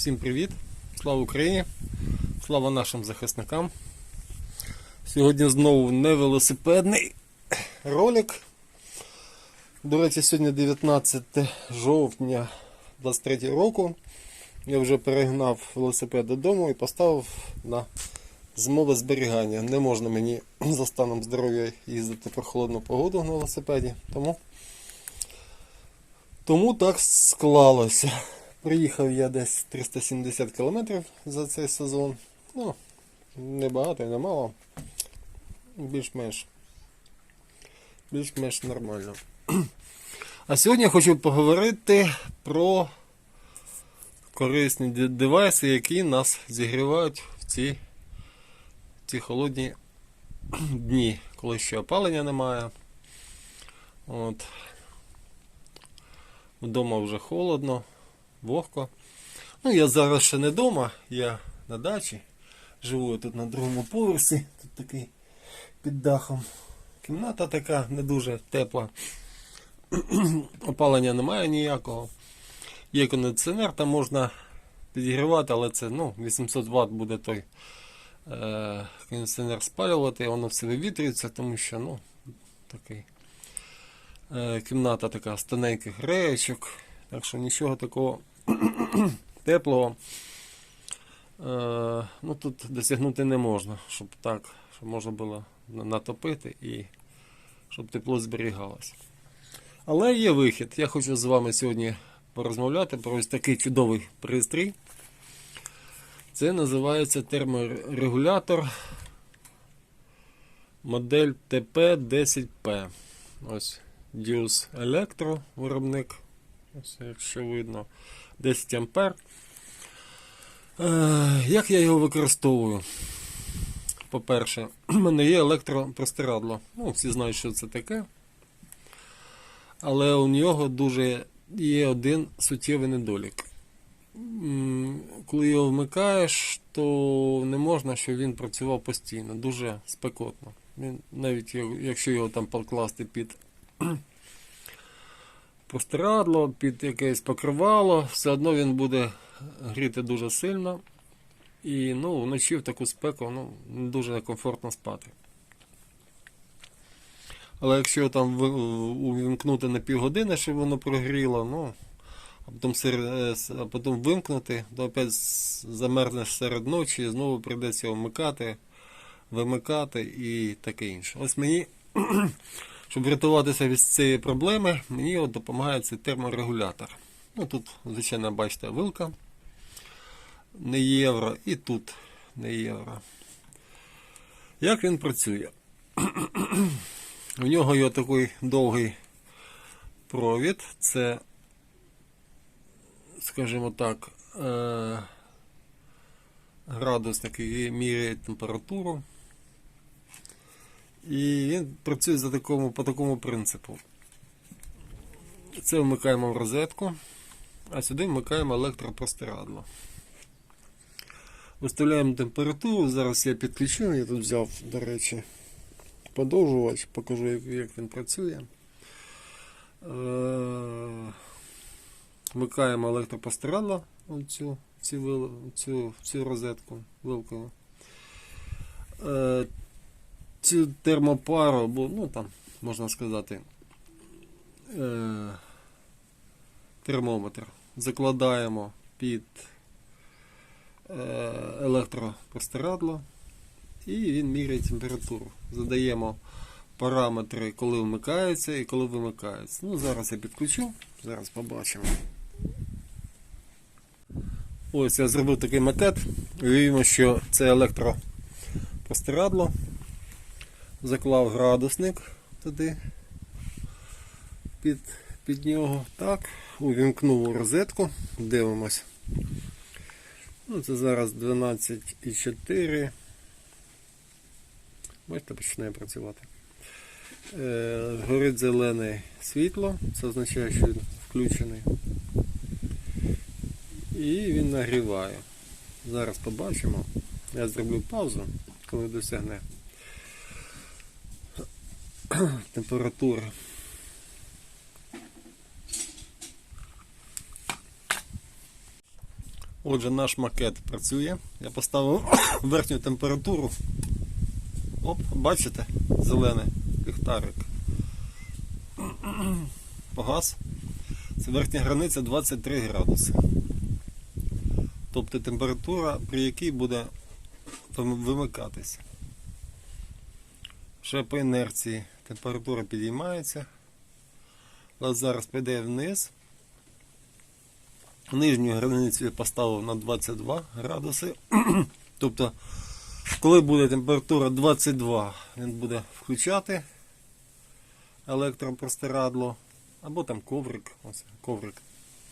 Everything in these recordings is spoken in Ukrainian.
Всім привіт! Слава Україні! Слава нашим захисникам! Сьогодні знову не велосипедний ролик. До речі, сьогодні 19 жовтня 23 року. Я вже перегнав велосипед додому і поставив на змове зберігання. Не можна мені за станом здоров'я їздити по холодну погоду на велосипеді. Тому, тому так склалося. Приїхав я десь 370 км за цей сезон. Ну, не багато і не мало. Більш-менш. Більш-менш нормально. А сьогодні я хочу поговорити про корисні девайси, які нас зігрівають в ці, ці холодні дні, коли ще опалення немає. От. Вдома вже холодно, вогко. Ну, я зараз ще не вдома, я на дачі. Живу тут на другому поверсі, тут такий під дахом. Кімната така не дуже тепла. Опалення немає ніякого. Є кондиціонер, там можна підігрівати, але це ну, 800 Вт буде той е, кондиціонер спалювати, воно все вивітрюється, тому що ну, такий, е, кімната така з тоненьких реєчок, так що нічого такого теплого е, ну, тут досягнути не можна, щоб так, щоб можна було натопити і щоб тепло зберігалося. Але є вихід. Я хочу з вами сьогодні порозмовляти про ось такий чудовий пристрій. Це називається терморегулятор модель TP10P. Ось Deuce Electro виробник. Ось, якщо видно, 10 ампер. Е, Як я його використовую? По-перше, в мене є електропростирадло. Ну, всі знають, що це таке. Але у нього дуже є один суттєвий недолік. Коли його вмикаєш, то не можна, щоб він працював постійно, дуже спекотно. Навіть якщо його там покласти під простирадло, під якесь покривало, все одно він буде гріти дуже сильно. І ну, вночі в таку спеку ну, не дуже некомфортно спати. Але якщо там увімкнути на півгодини, щоб воно прогріло, ну, а потім, е, а потім вимкнути, то опять замерзнеш серед ночі, і знову прийдеться вмикати, вимикати і таке інше. Ось мені, щоб врятуватися від цієї проблеми, мені от допомагає цей терморегулятор. Ну, тут, звичайно, бачите, вилка не євро, і тут не євро. Як він працює? У нього є такий довгий провід. Це, скажімо так, е, градусник, який міряє температуру. І він працює за такому, по такому принципу. Це вмикаємо в розетку, а сюди вмикаємо електропростирадло. Виставляємо температуру. Зараз я підключу, я тут взяв, до речі, подовжувач, покажу, як, він працює. Е, Вмикаємо електропостирадло в цю, цю, цю, розетку вилкою. Цю термопару, бо, ну там, можна сказати, е, термометр закладаємо під е, електропростирадло і він міряє температуру. Задаємо параметри, коли вмикається і коли вимикається. Ну, зараз я підключу, зараз побачимо. Ось я зробив такий макет. Уявімо, що це електропростирадло. Заклав градусник туди під, під нього. Так, увімкнув розетку, дивимось. Ну, це зараз 12,4. Бачите, починає працювати. Е, горить зелене світло, це означає, що він включений. І він нагріває. Зараз побачимо. Я зроблю паузу, коли досягне температури. Отже, наш макет працює. Я поставив верхню температуру. Оп, бачите? Зелений ліхтарик. Погас. Це верхня границя 23 градуси. Тобто температура, при якій буде вим- вимикатися. Ще по інерції температура підіймається. Але зараз піде вниз. Нижню границю я поставив на 22 градуси. тобто, коли буде температура 22, він буде включати електропростирадло або там коврик. Ось коврик.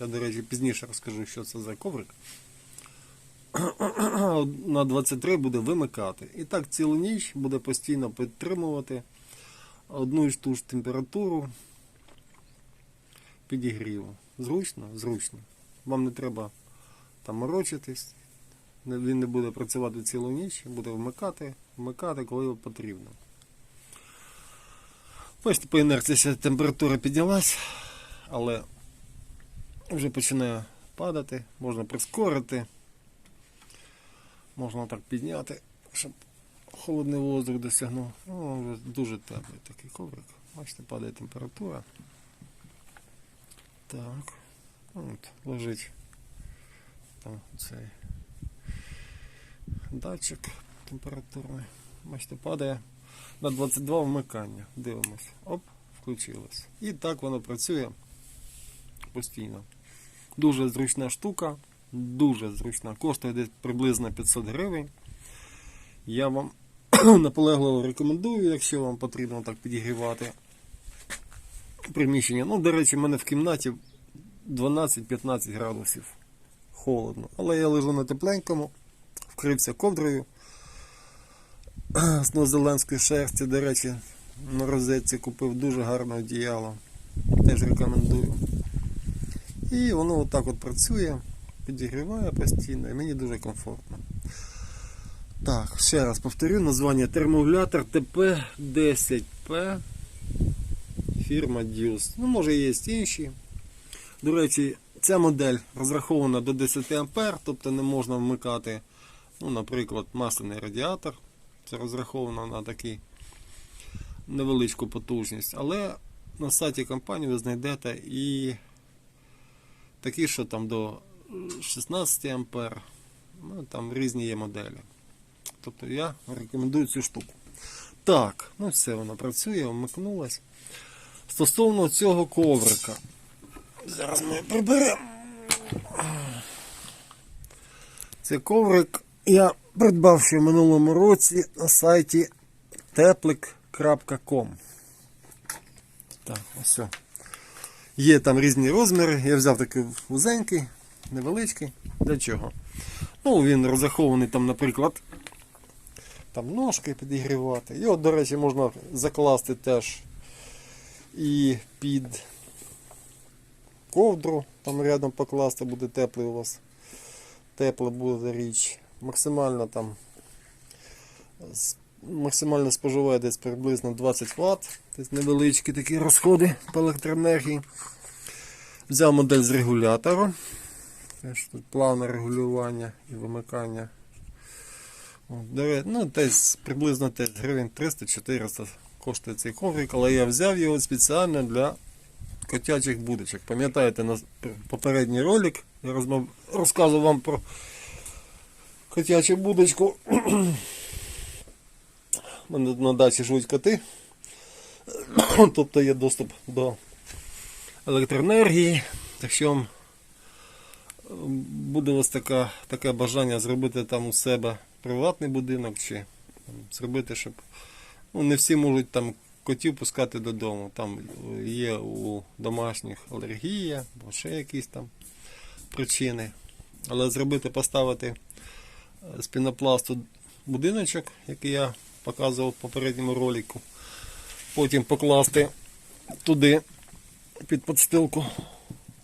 Я, до речі, пізніше розкажу, що це за коврик. На 23 буде вимикати. І так цілу ніч буде постійно підтримувати одну і ту ж температуру підігріву. Зручно? Зручно. Вам не треба там морочитись. Він не буде працювати цілу ніч, буде вмикати, вмикати, коли потрібно. Бачите, по інерції температура піднялась, але вже починає падати, можна прискорити, можна так підняти, щоб холодний воздух досягнув. Ну, дуже теплий такий коврик. Бачите, падає температура. Так. От, лежить там цей датчик температурний. Бачите, падає на 22 вмикання. Дивимось. Оп, включилось. І так воно працює постійно. Дуже зручна штука, дуже зручна. Коштує десь приблизно 500 гривень. Я вам наполегливо рекомендую, якщо вам потрібно так підігрівати приміщення. Ну, до речі, в мене в кімнаті 12-15 градусів холодно. Але я лежу на тепленькому, вкрився ковдрою з новозеландської шерсті, до речі, на розетці купив дуже гарне одіяло. Теж рекомендую. І воно отак от працює, підігріває постійно, і мені дуже комфортно. Так, ще раз повторю названня термовлятор ТП10П фірма Deuce. Ну, може є інші. До речі, ця модель розрахована до 10 А, тобто не можна вмикати, ну, наприклад, масляний радіатор. Це розраховано на такий невеличку потужність. Але на сайті компанії ви знайдете і такі, що там до 16 А. Ну, там різні є моделі. Тобто я рекомендую цю штуку. Так, ну все, воно працює, вмикнулось. Стосовно цього коврика. Зараз ми приберемо. Це коврик я придбав ще в минулому році на сайті teplik.com. Так, ось. Є там різні розміри. Я взяв такий вузенький, невеличкий. Для чого? Ну, він розрахований там, наприклад, там ножки підігрівати. Його, до речі, можна закласти теж і під ковдру, там рядом покласти, буде теплий у вас. Тепла буде річ. Максимально там максимально споживає десь приблизно 20 Вт. Десь невеличкі такі розходи по електроенергії. Взяв модель з регулятором. Теж тут плавне регулювання і вимикання. Ну, десь приблизно теж гривень 300-400 коштує цей коврик, але я взяв його спеціально для котячих будочок. Пам'ятаєте на попередній ролик, я розмов... розказував вам про котячу будочку. У мене на дачі живуть коти. Тобто є доступ до електроенергії. Якщо вам буде у вас така, таке бажання зробити там у себе приватний будинок чи зробити, щоб ну, не всі можуть там котів пускати додому. Там є у домашніх алергія, або ще якісь там причини. Але зробити, поставити е, з пінопласту будиночок, який я показував в попередньому ролику. Потім покласти туди під подстилку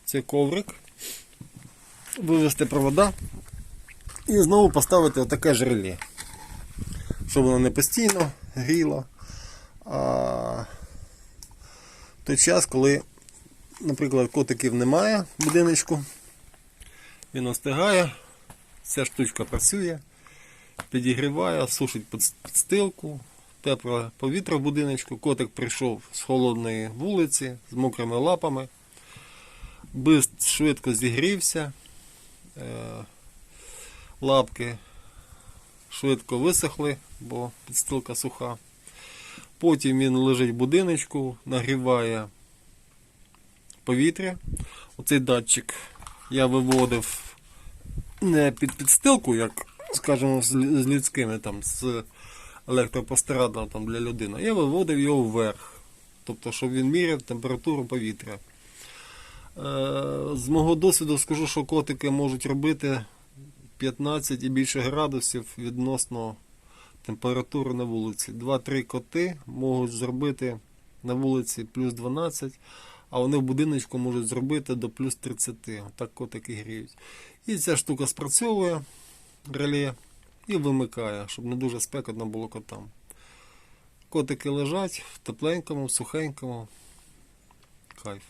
цей коврик, вивести провода і знову поставити отаке ж реле. Щоб воно не постійно гріло, а той час, коли, наприклад, котиків немає в будиночку, він остигає, Ця штучка працює, підігріває, сушить під- підстилку, тепле повітря в будиночку. Котик прийшов з холодної вулиці з мокрими лапами. Швидко зігрівся. Лапки швидко висохли, бо підстилка суха. Потім він лежить в будиночку, нагріває повітря. Оцей датчик я виводив не під підстилку, як, скажімо, з, людськими там, з електропострадом для людини. Я виводив його вверх. Тобто, щоб він міряв температуру повітря. Е, з мого досвіду скажу, що котики можуть робити 15 і більше градусів відносно температури на вулиці. 2-3 коти можуть зробити на вулиці плюс 12, а вони в будиночку можуть зробити до плюс 30. Так котики гріють. І ця штука спрацьовує реле і вимикає, щоб не дуже спекотно було котам. Котики лежать в тепленькому, сухенькому. Кайф.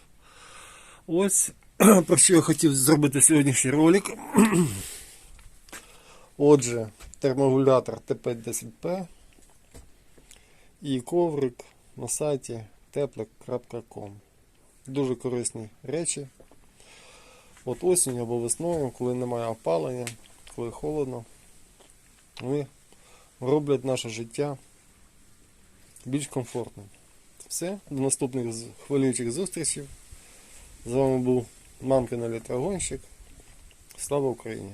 Ось про що я хотів зробити сьогоднішній ролик. Отже, терморегулятор Т510П і коврик на сайті теплик.com. Дуже корисні речі. От осінь або весною, коли немає опалення, коли холодно, вони роблять наше життя більш комфортним. Все, до наступних хвилюючих зустрічей. З вами був Мамкин електрогонщик. Слава Україні!